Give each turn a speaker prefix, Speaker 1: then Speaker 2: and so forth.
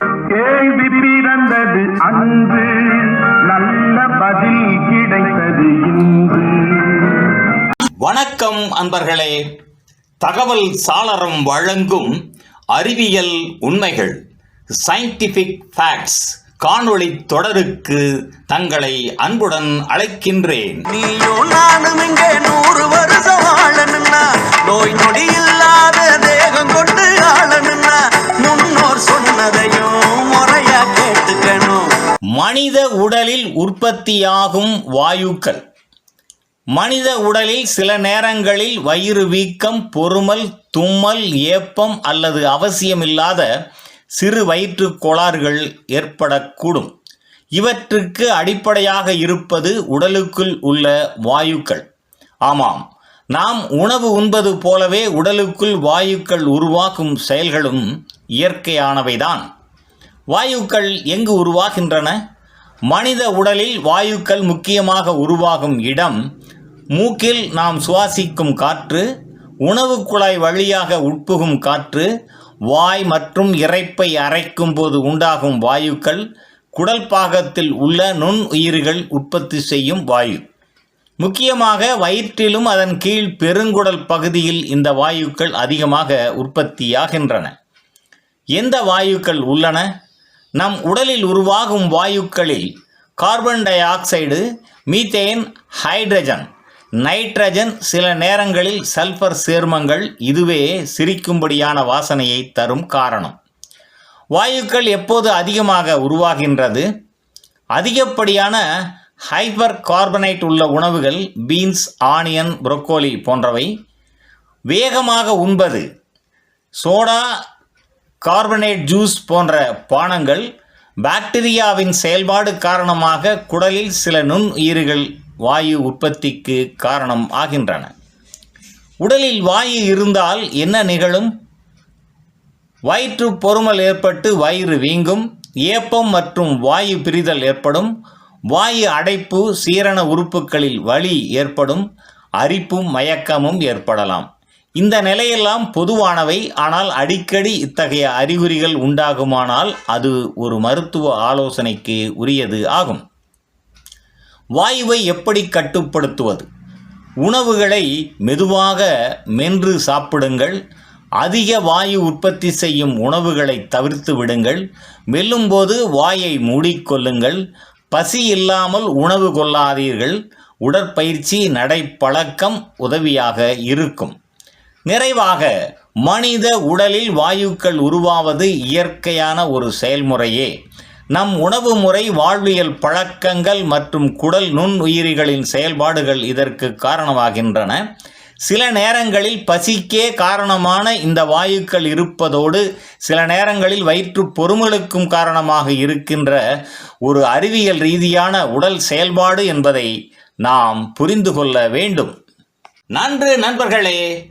Speaker 1: கேள்வி பிறந்தது அன்று நல்ல பதில் கிடைத்தது இன்று.
Speaker 2: வணக்கம் அன்பர்களே. தகவல் சாளரம் வழங்கும் அறிவியல் உண்மைகள் சயின்டிஃபிக் ஃபேக்ட்ஸ் காணொளி தொடருக்கு தங்களை அன்புடன் அழைக்கின்றேன்.
Speaker 3: நீயும் நானும் இங்கே நூறு வருஷம் வாழணும்னா நோய் நொடி
Speaker 2: உடலில் உற்பத்தியாகும் வாயுக்கள். மனித உடலில் சில நேரங்களில் வயிறு வீக்கம் பொறுமல் தும்மல் ஏப்பம் அல்லது அவசியமில்லாத சிறு வயிற்று கோளாறுகள் ஏற்படக்கூடும். இவற்றுக்கு அடிப்படையாக இருப்பது உடலுக்குள் உள்ள வாயுக்கள். ஆமாம் நாம் உணவு உண்பது போலவே உடலுக்குள் வாயுக்கள் உருவாக்கும் செயல்களும் இயற்கையானவைதான். வாயுக்கள் எங்கு உருவாகின்றன? மனித உடலில் வாயுக்கள் முக்கியமாக உருவாகும் இடம் மூக்கில் நாம் சுவாசிக்கும் காற்று உணவு குழாய் வழியாக உட்புகும் காற்று வாய் மற்றும் இரைப்பை அரைக்கும் போது உண்டாகும் வாயுக்கள் குடல் பாகத்தில் உள்ள நுண் உயிர்கள் உற்பத்தி செய்யும் வாயு. முக்கியமாக வயிற்றிலும் அதன் கீழ் பெருங்குடல் பகுதியில் இந்த வாயுக்கள் அதிகமாக உற்பத்தியாகின்றன. எந்த வாயுக்கள் உள்ளன? நம் உடலில் உருவாகும் வாயுக்களில் carbon dioxide methane hydrogen nitrogen சில நேரங்களில் சல்பர் சேர்மங்கள் இதுவே சிரிக்கும்படியான வாசனையை தரும் காரணம். வாயுக்கள் எப்போது அதிகமாக உருவாகின்றது? அதிகப்படியான ஹைபர் கார்பனேட் உள்ள உணவுகள் பீன்ஸ் ஆனியன் புரோக்கோலி போன்றவை வேகமாக உண்பது. சோடா கார்பனேட் ஜூஸ் போன்ற பானங்கள் பாக்டீரியாவின் செயல்பாடு காரணமாக குடலில் சில நுண்ணுயிர்கள் வாயு உற்பத்திக்கு காரணம் ஆகின்றன. உடலில் வாயு இருந்தால் என்ன நிகழும்? வயிற்று பொறுமல் ஏற்பட்டு வயிறு வீங்கும் ஏப்பம் மற்றும் வாயு பிரிதல் ஏற்படும் வாயு அடைப்பு சீரண உறுப்புகளில் வலி ஏற்படும் அரிப்பும் மயக்கமும் ஏற்படலாம். இந்த நிலையெல்லாம் பொதுவானவை ஆனால் அடிக்கடி இத்தகைய அறிகுறிகள் உண்டாகுமானால் அது ஒரு மருத்துவ ஆலோசனைக்கு உரியது ஆகும். வாயுவை எப்படி கட்டுப்படுத்துவது? உணவுகளை மெதுவாக மென்று சாப்பிடுங்கள். அதிக வாயு உற்பத்தி செய்யும் உணவுகளை தவிர்த்து விடுங்கள். மெல்லும்போது வாயை மூடிக்கொள்ளுங்கள். பசி இல்லாமல் உணவு கொள்ளாதீர்கள். உடற்பயிற்சி நடைப்பழக்கம் உதவியாக இருக்கும். நிறைவாக மனித உடலில் வாயுக்கள் உருவாவது இயற்கையான ஒரு செயல்முறையே. நம் உணவு முறை வாழ்வியல் பழக்கங்கள் மற்றும் குடல் நுண்ணுயிரிகளின் செயல்பாடுகள் இதற்கு காரணமாகின்றன. சில நேரங்களில் பசிக்கே காரணமான இந்த வாயுக்கள் இருப்பதோடு சில நேரங்களில் வயிற்று பொறுமலுக்கும் காரணமாக இருக்கின்ற ஒரு அறிவியல் ரீதியான உடல் செயல்பாடு என்பதை நாம் புரிந்து கொள்ள வேண்டும். நன்று நண்பர்களே